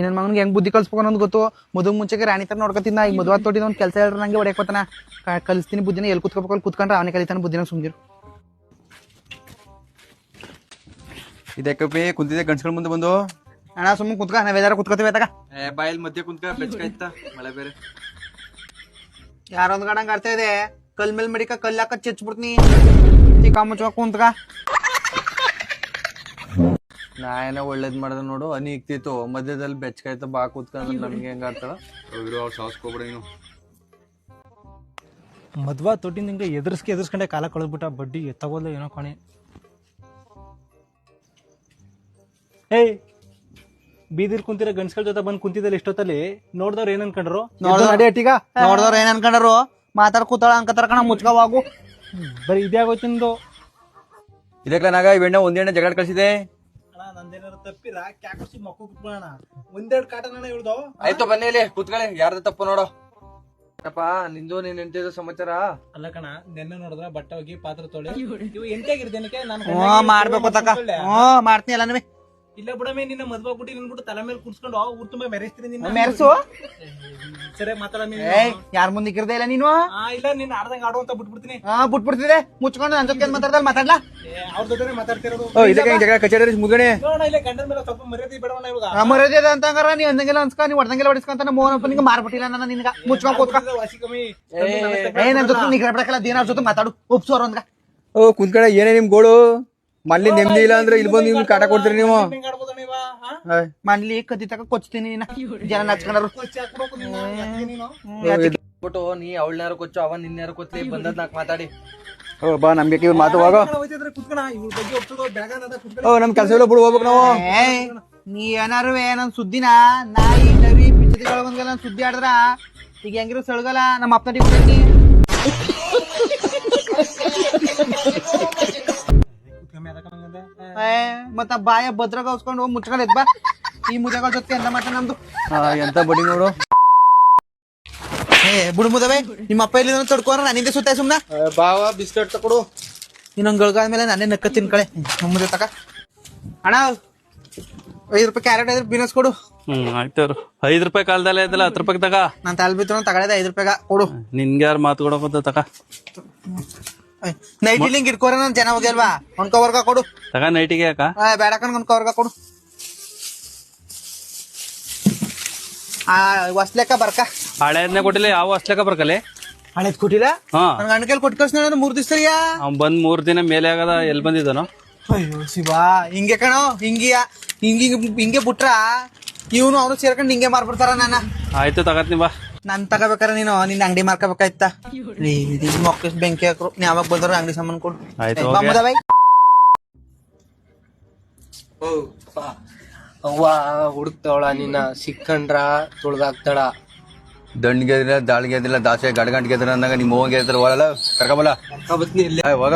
ನನ್ನ ಮಗನಿಗೆ ಹೆಂಗ್ ಬುದ್ಧಿ ಕಲ್ಸ್ಬೇಕು ಅನ್ನೋದು ಗೊತ್ತು. ಮದುವೆ ಮುಂಚೆಗೆ ರಾಣಿ ತರ ನೋಡ್ಕೊತಿದ್ದ ಈಗ ಮದುವೆ ತೊಟ್ಟಿದ ಒಂದು ಕೆಲಸ ಹೇಳ್ರ ನಂಗೆ ಹೊಡೆಯಕ್ ಬತ್ತಾನ ಕಲಿಸ್ತೀನಿ ಬುದ್ಧಿನ. ಎಲ್ಲಿ ಕುತ್ಕೋಬೇಕು ಅಲ್ಲಿ ಕುತ್ಕೊಂಡ್ರೆ ಅವನೇ ಕಲಿತಾನೆ ಬುದ್ಧಿನ ಸುಮ್ದಿರು ಇದಕ್ಕೆ ಕುಂತಿದ್ದೆ ಗಂಡ್ಸ್ಗಳ ಮುಂದೆ ಬಂದು? ಅಣ್ಣ ಸುಮ್ಮನೆ ಕುತ್ಕ. ನಾವ್ ಎಲ್ಲಾರ ಕುತ್ಕೋತೀವಿ ತಗ ಬಾಯಲ್ಲಿ ಮಧ್ಯೆ ಕುಂತ್ಕ. ಬೆಚ್ಚಕಾಯ್ತ ಮಳೆ ಬೇರೆ. ಯಾರೊಂದ್ ಗಡಂಗ್ ಇದೆ? ಕಲ್ ಮೇಲ್ ಮಡಿಕ ಕಲ್ ಹಾಕ ಚೆಚ್ಬಿಡ್ತೀನಿ. ಚಿಕ್ಕ ಮುಚ್ಚ ಕುಂತ್ಕ? ನಾ ಏನೋ ಒಳ್ಳೇದ್ ಮಾಡ್ದ ನೋಡು ಅನಿ ಇಕ್ತಿತ್ತು. ಮಧ್ಯದಲ್ಲಿ ಬೆಚ್ಚಕಾಯ್ತ ಬಾ ಕೂತ್ಕೊಂಡ್ರೆ ನಮ್ಗೆ ಹೆಂಗ ಆಡ್ತಾಳ ಹೋಗಿರು ಅವ್ರು ಸಾವಸ್ಕೊಬಿಡ ಮದ್ವಾ ತೊಟ್ಟಿನ ಹಿಂಗೆ ಎದುರಿಸ್ಕೆ ಎದುರ್ಸ್ಕೊಂಡೆ ಕಾಲ ಕಳೆದ್ಬಿಟ್ಟ ಬಡ್ಡಿ ಎತ್ತಗೋಲ್ಲ ಏನೋ ಕಾಣಿ. ಏಯ್ ಬೀದಿರ್ ಕುಂತಿರ ಗಂಡ್ಸ್ಗಳ ಜೊತೆ ಬಂದು ಕುಂತಿದ್ದಲ್ಲಿ ಇಷ್ಟೊತ್ತಲ್ಲಿ ನೋಡ್ದವ್ರು ಏನ್ ಅನ್ಕೊಂಡ್ರು? ನೋಡ್ದವ್ರು ಏನ್ ಅನ್ಕೊಂಡ್ರು? ಮಾತಾಡ್ ಕೂತಾಳ ಅನ್ಕತಾರ ಕಣ ಮುಚ್ಕವಾಗು ಬರೀ ಇದೇ ನಿಂದು ಇದಕ್ಕೆ ನಾಗ ಇವೆಣ್ಣ ಒಂದೆಣ್ಣೆ ಜಗಳ ಕಳಿಸಿದೆ. ಅಣ್ಣ ನಂದೇನಾರು ತಪ್ಪಿರ ಕ್ಯಾಕರ್ಸಿ ಮಕ್ಕಳು ಕುತ್ಕೊಳ್ಳೋಣ ಒಂದೆರಡು ಇಳ್ದೋ ಆಯ್ತು ಬನ್ನಿ ಇಲ್ಲಿ ಕೂತ್ಕೊಳ್ಳಿ. ಯಾರ್ದ ತಪ್ಪು ನೋಡು. ಏನಪ್ಪ ನಿಂದು ನೀನ್ ಹೆಂಡತಿದು ಸಮಾಚಾರ? ಅಲ್ಲ ಕಣ ನೆನ್ನೆ ನೋಡಿದ್ರ ಬಟ್ಟೆ ಹೋಗಿ ಪಾತ್ರ ತೊಳೆ. ಇವು ಎಂಟಾಗಿರ್ದೇನಕ್ಕೆ ನಾನು ಹ್ಞೂ ಮಾಡ್ಬೇಕು ತಕ. ಹ್ಞೂ ಮಾಡ್ತೀನಿ ಎಲ್ಲ ನೀವೇ. ಇಲ್ಲ ಬಿಡಮೆ ನಿನ್ನ ಮದ್ವೆ ಬಿಟ್ಟು ನಿನ್ಬಿಟ್ಟು ತಲೆ ಮೇಲೆ ಕುಡ್ಸ್ಕೊಂಡು ಊರ್ ತುಂಬಾ ಮೆರೆಸ್ತೀನಿ ನಿನ್ನ. ಮೆರ್ಸು? ಸರಿ ಮಾತಾಡಮಿ ಏಯ್ ಯಾರ ಮುಂದೆ ಇಕ್ಕಿರ್ದೆ ಇಲ್ಲ ನೀನು? ಆ ಇಲ್ಲ ನೀನ್ ಆಡ್ದಂಗ ಆಡು ಅಂತ ಬಿಟ್ಬಿಡ್ತೀನಿ. ಹಾ ಬಿಟ್ಬಿಡ್ತಿದೆ. ಮುಚ್ಕೊಂಡು ನನ್ ಜೊತೆ ಮಾತಾಡ್ದಲ್ಲ ಮಾತಾಡ್ಲಾ? ಏ, ಅವ್ರ ಜೊತೆ ಮಾತಾಡ್ತಿರೋದು. ಓ ಇದಕ್ಕೆ ಜಗಳ ಕಚೇರಿ ಮುಗಣೆ ನೋಡೋಣ ಇಲ್ಲ ಗಂಡನ ಮೇಲೆ ಸ್ವಲ್ಪ ಮರ್ಯಾದೆ ಬೇಡವಣ್ಣ ಇವಾಗ. ಆ ಮರ್ಯಾದೆ ಅದ ಅಂತಂಗಾರ ನೀ ಅಂದಂಗೆಲ್ಲ ಅನ್ಸ್ಕ ನೀ ಹೊಡೆದಂಗೆಲ್ಲ ಹೊಡಿಸ್ಕೊಂತ ಮೋಹನ್ ನಿಂಗೆ ಮಾರ್ಬಿಟ್ಟಿಲ್ಲ ನನ್ನ ನಿನ್ಗ. ಮುಚ್ಕೊಂಡ್ ಕೂತ್ಕ. ವಾಸಿ ಕಮ್ಮಿ. ಏ ನನ್ ಜೊತೆ ನಿಗ್ರಹ ಬಿಡಕಲ್ಲ ದೇನಾರ್ ಜೊತೆ ಮಾತಾಡು. ಒಪ್ಸೋರ್ ಅಂದ್ಗ ಓ ಕುಂತ್ಕಡೆ ಏನೇ ನಿಮ್ ಗೋಳು? ಮಲ್ಲಿ ನೆಮ್ಮದಿ ಇಲ್ಲ ಅಂದ್ರೆ ಇಲ್ಲಿ ಬಂದು ನಿಮ್ಗೆ ಕಾಟ ಕೊಡ್ತೀರಿ ನೀವು. ಹೆಂಗ್ ಮನ್ಲಿ ಕದಿ ತಕ ಕೊಚ್ತೀನಿ ನೀನ. ಜನ ನಚ್ಕೊಂಡ್ರು. ಬಿಟ್ಟು ನೀ ಅವಳನ್ಯಾರು ಕೊಚ್ಚು ಅವ ನಿನ್ಯಾರು ಕೊಚ್ಚಲಿ ಬಂದದ್ ನಾಕ್ ಮಾತಾಡಿ. ಓ ಬಾ ಇವ್ರು ಮಾತು ಹೋಗೋ. ಓ ನಮ್ ಕೆಲಸ ಇಲ್ಲ ಬಿಡು ಹೋಗ್ಬೇಕು ನಾವು. ನೀ ಏನಾರು ನನ್ ಸುದ್ದಿನ? ನಾಯಿ ನರಿ ಪಿಚ್ಚದಿಗಳ ಬಂದ್ಗಲ್ಲ ನನ್ ಸುದ್ದಿ ಆಡಿದ್ರ? ಈಗ ಹೆಂಗಿರೋ ಸಳ್ಗಲ್ಲ ನಮ್ಮ ಅಪ್ಪ ಕೊಡ್ತೀನಿ. ಮತ್ತ ಬಾಯ ಭದ್ರಾಗ ಹೊಸ್ಕೊಂಡು ಹೋಗಿ ಎದ್ ಬಾ. ಈ ಮುದಗಳ ಜೊತೆ ಎಂತ ಮಾತ ನಮ್ದು? ಎಂತ ಬಡಿ ನೋಡು. ಏ ಬುಡು ಮುದವೆ ನಿಮ್ಮ ಅಪ್ಪ ಇಲ್ಲಿ ತಡ್ಕೋರ ನನ್ನಿಂದ ಸುತ್ತ ಸುಮ್ನ? ಬಾವ ಬಿಸ್ಕೆಟ್ ತಕೊಡು. ಇನ್ನೊಂದ್ ಗಳಿಗಾದ ಮೇಲೆ ನಾನೇ ನಕ್ಕ ತಿನ್ಕಳೆ ಮುದೆ ತಕ. ಅಣ್ಣ ಐದು ರೂಪಾಯಿ ಕ್ಯಾರೆಟ್ ಐದು ಬೀನಸ್ ಕೊಡು. ಹ್ಮ್ ಆಯ್ತವ್ರು ಐದ್ ರೂಪಾಯಿ ಕಾಲದಲ್ಲೇ ಐದಲ್ಲ ಹತ್ತು ರೂಪಾಯಿ ತಗ ನಾನು ತಾಲ್ ಬಿತ್ತು ತಗೊಳ್ಳೋದು ಐದು ರೂಪಾಯಿಗ ಕೊಡು. ನಿನ್ಗೆ ಯಾರು ಮಾತು ಕೊಡೋಕಂತ ತಗ ನೈಟ್ ಇಲ್ಲಿಂಗ್ ಇಟ್ಕೋರ ನಾನು ಜನ ಹೋಗಿಲ್ವಾ ಒಂದ್ ಕವರ್ಗ ಕೊಡು. ತಗ ನೈಟಿಗೆ ಯಾಕ? ಬೇಡ ಕಣ್ ಒಂದ್ ಕವರ್ಗ ಕೊಡು. ಆ ಹೊಸ್ಲೆಕ್ಕ ಬರ್ಕ. ಹಳೆಯದ್ನೇ ಕೊಟ್ಟಿಲ್ಲ ಯಾವ ಹೊಸ್ಲೆಕ್ಕ ಬರ್ಕಲೆ ಹಳೆದ್ ಕೊಟ್ಟಿಲ್ಲ? ಹಾ. ನನ್ ಗಂಡ ಕೈಲಿ ಕೊಟ್ಟು ಕಳ್ಸಿ ಮೂರ್ ದಿವಸ ಅವ್ನ್ ಬಂದ್ ಮೂರ್ ದಿನ ಮೇಲೆ ಆಗದ ಎಲ್ ಬಂದಿದ್ದಾನೋ? ಅಯ್ಯೋ ಶಿವಾ ಹಿಂಗೆ ಕಣೋ ಹಿಂಗಿಯ ಹಿಂಗಿ ಹಿಂಗೆ ಬಿಟ್ರ ಇವನು ಅವನು ಸೇರ್ಕೊಂಡು ಹಿಂಗೆ ಮಾರ್ಬಿಡ್ತಾರ ನಾನ. ಆಯ್ತು ತಗತ್ನಿ ಬಾ. ನಾನ್ ತಗೋಬೇಕಾರ ನೀನು ನಿನ್ ಅಂಗಡಿ ಮಾರ್ಕೋಬೇಕಾಯ್ತ? ಮೊಕ್ಕಸ್ ಬೆಂಕಿ ಹಾಕ್ರು ನೀ ಯಾವಾಗ ಬಂದ್ರ ಅಂಗಡಿ ಸಾಮಾನು ಕೊಡು. ಆಯ್ತು, ಹೋಗಿ. ಬೈ ಅವ್ವ ಹುಡುಕ್ತಾವಳ ನಿನ್ನ ಸಿಕ್ಕಂಡ್ರ ತುಳ್ದಾಕ್ತಾಳ. ದಂಡ್ ಎದಿಲ್ಲ ದಾಳಿಗೆ ಎದಿಲ್ಲ ದಾಸೆ ಗಡ್ಗಂಟ್ಗೆ ಗೆದ್ರ ಅಂದಾಗ ನಿಮ್ಮ ಹೋಗಿ ಎದ್ರ ಒಳಲ್ಲ ಕರ್ಕಬಲ್ಲ ಇಲ್ಲ. ಇಲ್ಲಿ ಹೋಗ.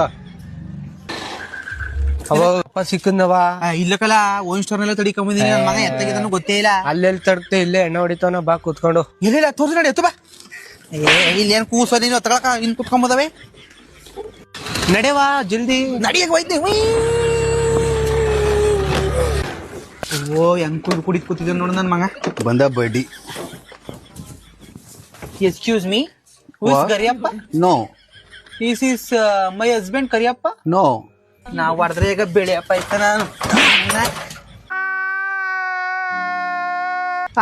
ಅವ ಅಪ್ಪ ಸಿಕ್ಕಂದವ. ಇಲ್ಲಕಲ್ಲ ಇಲ್ಲ ಓನ್ ಸ್ಟೋರ್ ನೆಲ್ಲ ತಡಿ ಕಮ್ಮಿದೀನಿ ನನ್ನ ಮಗ ಎತ್ತಾಗಿದ್ದಾನು ಗೊತ್ತೇ ಇಲ್ಲ. ಅಲ್ಲೆಲ್ಲಿ ತಡ್ತೆ ಇಲ್ಲೇ ಎಣ್ಣೆ ಹೊಡಿತಾನ ಬಾ ಕೂತ್ಕೊಂಡು. ಇಲ್ಲ ತೋರ್ಸ ನೋಡಿ ಎತ್ತು ಬಾ. ಏ ಇಲ್ಲಿ ಏನ್ ಕೂಸೋ ನೀನು ತಗೊಳಕ ಇನ್ ಕುತ್ಕೊಂಬೋದವೆ ನಡೆವಾ ಜಲ್ದಿ. ನಡಿಯಕ್ ಹೋಯ್ತು ಓ ಹೆಂಗ್ ಕುಡ್ ಕುಡಿದ್ ಕೂತಿದ್ದೆ ನೋಡು ನನ್ ಮಗ. ಬಂದ ಬಡ್ಡಿ. Excuse me Kariyappa? No this is my husband Kariyappa? No ನಾವ್ ಹೊಡೆದ್ರೆ ಈಗ ಬೆಳೆಯಪ್ಪ ಆಯ್ತ ನಾನು.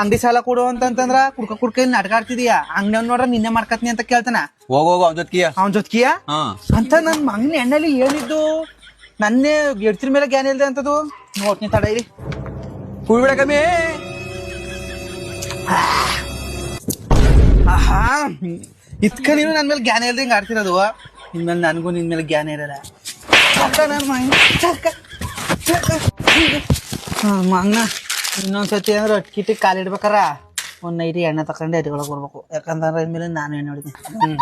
ಅಂಗಡಿ ಸಾಲ ಕೊಡು ಅಂತಂತಂದ್ರ ಕುಡ್ಕ ಕುಡ್ಕ ಇಲ್ಲಿ ನಾಟಕ ಆಡ್ತಿದೀಯ? ಅಂಗಡಿ ನೋಡ್ರ ನಿನ್ನೆ ಮಾಡ್ಕತ್ನಿ ಅಂತ ಕೇಳ್ತಾನ? ಹೋಗ ಹೋಗೋ ಅವ್ನ ಜೊತೆಗಿಯ ಅವನ್ ಜೊತೆಗಿಯ? ಹಾ. ಅಂತ ನನ್ ಮಗನ ಎಣ್ಣೆಲಿ ಏನಿದ್ದು ನನ್ನೇ ಎಡ್ತಿರ ಮೇಲೆ ಗ್ಯಾನ್ ಇಲ್ದೆ ಅಂತದು. ನೋಡ್ತೀನಿ ತಡ ಇರಿ. ಕುಯ್ಬಿಡ ಕಮ್ಮಿ. ಆಹಾ. ಇತ್ಕ ನೀನು ನನ್ ಮೇಲೆ ಗ್ಯಾನ್ ಇಲ್ದೆ ಹಿಂಗ್ ಆಡ್ತಿರೋದು? ಇನ್ಮೇಲೆ ನನ್ಗೂ ನಿನ್ ಮೇಲೆ ಜ್ಞಾನ ಇರಲ್ಲ. ಮಗನ ಇನ್ನೊಂದ್ಸತಿ ಅಂದ್ರೆ ಅಟ್ಕಿಟ್ಟಿಗೆ ಕಾಲಿಡ್ಬೇಕಾರ ಒಂದ್ ನೈಟಿ ಎಣ್ಣೆ ತಕೊಂಡೆ ಅಡಿಗೊಳಗೆ ಬರ್ಬೇಕು. ಯಾಕಂದ್ರೆ ಮೇಲೆ ನಾನು ಎಣ್ಣೆ ಹೊಡಿತೀನಿ. ಹ್ಮ್.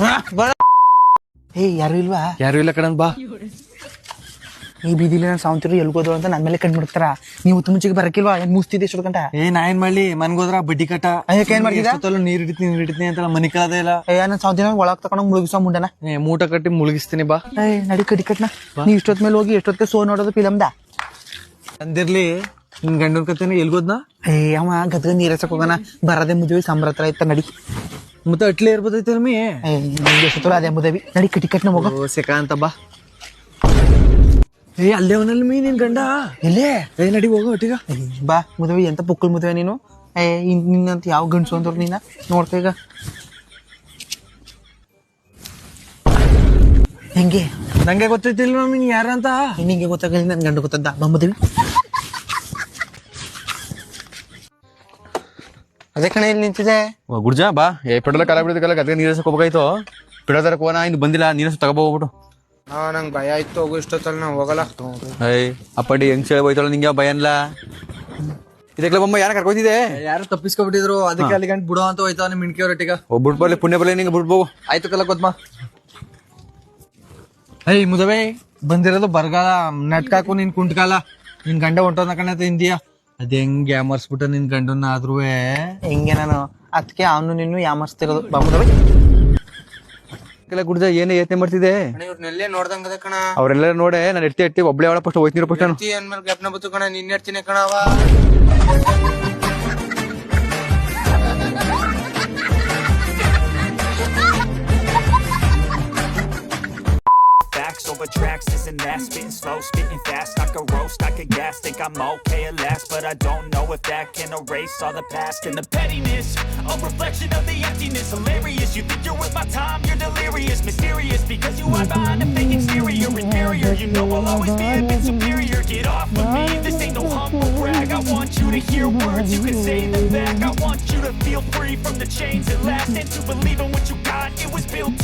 ಹಾ, ಬರ. ಏಯ್ ಯಾರು ಇಲ್ವಾ? ಯಾರು ಇಲ್ಲ ಕಣನ್ ಬಾ. ಈ ಬೀದಿಲಿ ನಾನು ಸಾವಂತಿರು ಎಲ್ಗೋದ್ರು ಅಂತ ನನ್ನ ಮೇಲೆ ಕಣ್ ಬಿಡ್ತಾರ ನೀವು ಮುಂಚೆಗೆ ಬರಕಿಲ್ವಾ? ಏನ್ ಮುಸ್ತಿದ್ದೆ ಎಷ್ಟು ಗಂಟ? ಏ ನಾ ಏನ್ ಮಾಡ್ಲಿ? ಮನ್ಗೋದ್ರ ಬಡ್ಡಿ ಕಟ್ಟ. ಅದಕ್ಕೆ ಏನ್ ಮಾಡ್ತಿದ್ದ? ಎಷ್ಟೊತ್ತಲ್ಲೂ ನೀರ್ ಹಿಡಿತೀನಿ ನೀರ್ ಹಿಡಿತೀನಿ ಅಂತ ಮನಿ ಕಳದೇ ಇಲ್ಲ. ಏ ನಾನು ಸಾವಂತಿನ ಒಳಗ್ ತಕೊಂಡು ಮುಳುಗಿಸೋ ಮುಂಡನ. ಏ ಮೂಟ ಕಟ್ಟಿ ಮುಳುಗಿಸ್ತೀನಿ ಬಾ. ಏ ನಡಿ ಕಡಿ ಕಟ್ನ. ನೀ ಇಷ್ಟೊತ್ ಮೇಲೆ ಹೋಗಿ ಎಷ್ಟೊತ್ತೆ ಸೋ ನೋಡೋದು ಫಿಲಮ್ದ? ಅಂದಿರ್ಲಿ ನಿನ್ ಗಂಡನ ಕತೆನ ಎಲ್ಗೋದ್ನ ಏ ಅವ ಗದ್ಗ ನೀರಸಕ್ ಹೋಗೋಣ. ಬರದೆ ಮುದುವೆ ಸಂಬ್ರತ್ರ ಇತ್ತ ನಡಿ. ಮತ್ತೆ ಅಟ್ಲೇ ಇರ್ಬೋದೈತೆ ನಮ್ಮಿ ಅದೇ ಮುದವಿ ನಡಿ ಕಟಿ ಕಟ್ನ ಹೋಗೋ ಸೆಕ ಅಂತ ಬಾ. ಏ ಅಲ್ಲೇ ಅವನಲ್ಲಿ ಮೀ ನಿನ್ ಗಂಡ. ಎಲ್ಲೇ ಏ ನಡಿ ಹೋಗೋ ಒಟ್ಟಿಗ. ಬಾ ಮದುವೆ ಎಂತ ಪುಕ್ಕಲ್ ಮದುವೆ ನೀನು? ಏ ಇನ್- ನಿನ್ನಂತ ಯಾವ ಗಂಡಸು ಅಂದ್ರು ನೀನ? ನೋಡ್ತಾ ಈಗ. ಹೆಂಗೆ? ನಂಗೆ ಮಮ್ಮಿ ನೀ ಯಾರಂತ ನಿಂಗೆ ಗೊತ್ತಾಗಲಿ ನನ್ ಗಂಡ ಗೊತ್ತದ್ದ. ಬಾ ಮದುವೆ. ಅದೇ ಕಣೆ ಇಲ್ಲಿ ನಿಂತಿದೆ. ಗುಡ್ಜಾ ಬಾ. ಏ ಪೆಟ್ರೋಲ್ ಕಾಲ ಬಿಡಿದಕ್ಕೆಲ್ಲ ಅದಕ್ಕೆ ನೀರಸ ಹೋಗ್ಬೇಕಾಯ್ತು ಪಿಡೋದಾರ ಕೋನ ಹೋಗೋಣ ಇನ್ನು ಬಂದಿಲ್ಲ. ನೀರಸ ತಗೋಬೋಗ್ಬಿಟ್ಟು ಹಾ ನಂಗೆ ಭಯ ಆಯ್ತು ಹೋಗು ಇಷ್ಟೊತ್ತಲ್ಲಿ ನಾವು ಹೋಗಲ್ಲ. ಹೇ ಅಪ್ಪಡಿ ಹೆಂಗ್ ಹೇಳಿ ಹೋಯ್ತಾಳ ನಿಂಗೆ ಯಾವ ಭಯ ಅನ್ಲ ಇದಕ್ಕೆ ಬೊಮ್ಮ ಯಾರ ಕರ್ಕೊತಿದೆ ಯಾರು ತಪ್ಪಿಸ್ಕೊಬಿಟ್ಟಿದ್ರು ಅದಕ್ಕೆ ಅಲ್ಲಿ ಗಂಟು ಬಿಡೋ ಅಂತ ಹೋಯ್ತಾವ ಮಿಣ್ಕಿ ಅವ್ರ ಒಟ್ಟಿಗ. ಒಬ್ಬಟ್ಟು ಬರ್ಲಿ ಪುಣ್ಯ ಬರ್ಲಿ ನಿಂಗೆ ಬಿಡ್ಬೋ ಆಯ್ತು ಕಲ್ಲ ಗೊತ್ತಮ್ಮ ಏಯ್ ಮುದವೆ ಬಂದಿರೋದು ಬರಗಾಲ ನಟ್ಕಾಕು ನಿನ್ ಕುಂಟ್ಕಾಲ. ನಿನ್ ಗಂಡ ಹೊಂಟೋದ ಕಣ ಇಂದಿಯಾ. ಅದ್ ಹೆಂಗ್ ಯಾಮರ್ಸ್ಬಿಟ್ಟ ನಿನ್ ಗಂಡನ್ನ ಆದ್ರೂ ಹೆಂಗೆ ನಾನು? ಅದಕ್ಕೆ ಅವನು ನಿನ್ನು ಯಾಮರ್ಸ್ತಿರೋದು. ಬಾ ಮುದವಿ. ಕೆಲ ಗುಡ್ದ ಏನೇ ಯತ್ನೆ ಮಾಡ್ತಿದೆ ಇವ್ರನ್ನೆಲ್ಲೇ ನೋಡ್ದಂಗದ ಕಣ? ಅವ್ರೆಲ್ಲ ನೋಡೆ ನಾನು ಎಟ್ಟಿ ಎಟ್ಟಿ ಒಬ್ಳೆ ಅವಳ ಫಸ್ಟ್ ಹೋಯ್ತೀನಿ ಫಸ್ಟ್ ನಾನು ತಿ ಅಂದ್ಮೇಲೆ ಜ್ಞಾಪನ ಬತ್ತು ಕಣ ನಿನ್ನೆ ಕಣವಾ ಕಣವ this spitting slow, spitting fast. I could roast, I could gas, think I'm okay at last, but I don't know if that can erase all the past and the pettiness. A reflection of the emptiness, hilarious. You think you're worth my time, you're delirious, mysterious because you hide behind a fake exterior. Inferior, you know I'll always be a bit superior. Get off of me, this ain't no humble brag. I want you to hear words, you can say them back. I want you to feel free from the chains that last and to believe in what you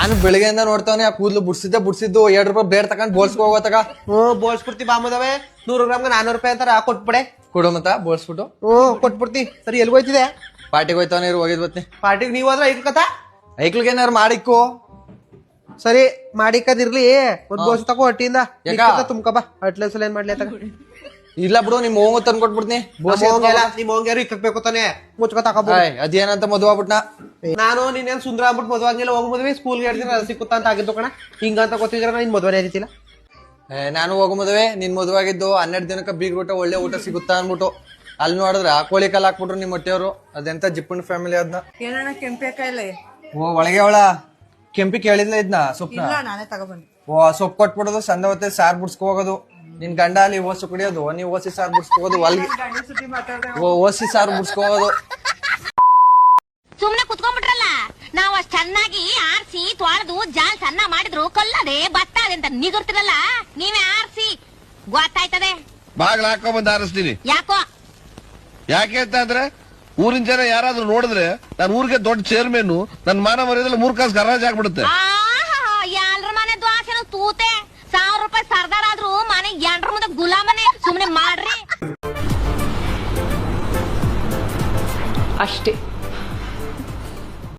ನಾನು ಬೆಳಿಗ್ಗೆಯಿಂದ ನೋಡ್ತಾನೆ ಆ ಕೂದಲು ಬುಡ್ಸಿದ್ದೆ ಬುಡ್ಸಿದ್ದು ಎರಡು ರೂಪಾಯಿ ಬೇರೆ ತಗೊಂಡ್ ಬೋಳ್ಸ್ಕೊ ಹೋಗೋತಾಗ. ಹ್ಞೂ ಬೋಳ್ಸ್ಬಿಡ್ತಿ ಬಾಮದವೆ ನೂರು ಗ್ರಾಮ್ಗೆ ನಾನೂರು ರೂಪಾಯಿ ಅಂತಾರ ಕೊಟ್ಬಿಡೆ. ಕೊಡು ಮತ್ತ ಬೋಳ್ಸ್ಬಿಟ್ಟು ಹ್ಞೂ ಕೊಟ್ಬಿಡ್ತಿ. ಸರಿ ಎಲ್ಲಿ ಹೋಯ್ತಿದೆ ಪಾರ್ಟಿಗೆ ಹೋಯ್ತಾನೆ ಇರು ಹೋಗಿದ್ ಬತ್ತಿ ಪಾರ್ಟಿಗೆ ನೀವು ಹೋದ್ರೆ ಐದು ಕಥಾ? ಐಕ್ಳಿಗೆ ಏನಾರು ಮಾಡಿಕ್ಕು. ಸರಿ ಮಾಡಿಕ್ಕದಿರ್ಲಿ. ಒಂದ್ ಬೋಸ್ ತಗೋ ಹೊಟ್ಟಿಯಿಂದ. ಯಾಕ? ತುಂಬ್ಕ ಬಾ. ಅಟ್ಲೆ ಸಲ ಏನ್ ಮಾಡ್ಲಿ ತಗ ಇಲ್ಲ ಬಿಡು ನಿಮ್ ಹೋಗೋ ತಂದ್ ಕೊಟ್ಬಿಡ್ತೀನಿ. ಬೋಸ್ ನಿಮ್ ಹೋಗ್ಯಾರು ಇಕ್ಕಬೇಕು ತಾನೆ? ಅದೇನಂತ ಮದುವ ಆಗ್ಬಿಟ್ನ? ನಾನು ನೀನೇನ್ ಸುಂದರ ಆಗ್ಬಿಟ್ಟು ಮದುವೆ ಆಗಿಲ್ಲ ಮದುವೆ ಸ್ಕೂಲ್ ಸ್ಕೂಲ್ಗೆ ಹೇಳ್ತೀನಿ ಅದು ಸಿಕ್ಕುತ್ತಾ ಅಂತ ಆಗಿದ್ದು ಕಣ. ಹಿಂಗಂತ ಗೊತ್ತಿದ್ರೆ ನಿನ್ ಮದುವೆ ಏನಿತ್ತಿಲ್ಲ ಏ, ನಾನು ಹೋಗೋ ಮದುವೆ ನಿನ್ ಮದುವೆ ಆಗಿದ್ದು ಹನ್ನೆರಡು ದಿನಕ್ಕೆ ಬೀಗ್ ಊಟ ಒಳ್ಳೆ ಊಟ ಸಿಗುತ್ತಾ ಅನ್ಬಿಟ್ಟು ಅಲ್ಲಿ ನೋಡಿದ್ರ ಕೋಳಿ ಕಾಲ ಹಾಕ್ಬಿಟ್ರು ನಿಮ್ ಹೊಟ್ಟೆಯವರು ಅದೆಂತ ಜಿಪ್ಪನ್ ಫ್ಯಾಮಿಲಿ ಅದನ್ನ ಏನಣ್ಣ ಓ ಒಳಗೆ ಅವಳ. ಕೆಂಪಿ ಕೇಳಿದ್ಲ ಇದ್ನ ಸೊಪ್ನ? ಇಲ್ಲ ನಾನೇ ತಗೊಬಂದೆ. ಓ ಸೊಪ್ಪು ಕೊಟ್ಬಿಡೋದು ಸಂದವತ್ತೆ ಹೊತ್ತೆ ಸಾರ್ ಬಿಡ್ಸ್ಕೊ ಹೋಗೋದು. ನಿನ್ ಗಂಡ ಅಲ್ಲಿ ಓಸು ಕುಡಿಯೋದು ನೀ ಓಸಿ ಸಾರ್ ಬಿಡ್ಸ್ಕೋದು ಅಲ್ಲಿ ಓ ಓಸಿ ಸಾರ್ ಬಿಡ್ಸ್ಕೋದು ಸುಮ್ನೆ ಕುತ್ಕೊಂಡ್ಬಿಟ್ರಲ್ಲ? ನಾವ್ ಅಷ್ಟ್ ಚೆನ್ನಾಗಿ ಆರ್ಸಿ ತೊಳೆದು ಜಾಲ್ ಸಣ್ಣ ಮಾಡಿದ್ರು ಕಲ್ಲದೆ ಭತ್ತ ಅಂತ ನಿಗುರ್ತಿರಲ್ಲ? ನೀವೇ ಆರ್ಸಿ. ಗೊತ್ತಾಯ್ತದೆ. ಬಾಗ್ಲ ಬಂದು ಆರಿಸ್ತೀನಿ. ಯಾಕೋ? ಯಾಕೆ ಅಂತ ಅಂದ್ರೆ ಊರಿನ ಜನ ಯಾರಾದ್ರೂ ನೋಡಿದ್ರೆ ನಾನು ಊರಿಗೆ ದೊಡ್ಡ ಚೇರ್ಮನ್ ನನ್ನ ಮಾನ ಮರ್ಯಾದಲ್ಲ ಮೂರ್ ಕಾಸು ಗರಾಜ್ ಆಗ್ಬಿಡುತ್ತೆ. ಅಷ್ಟೇ.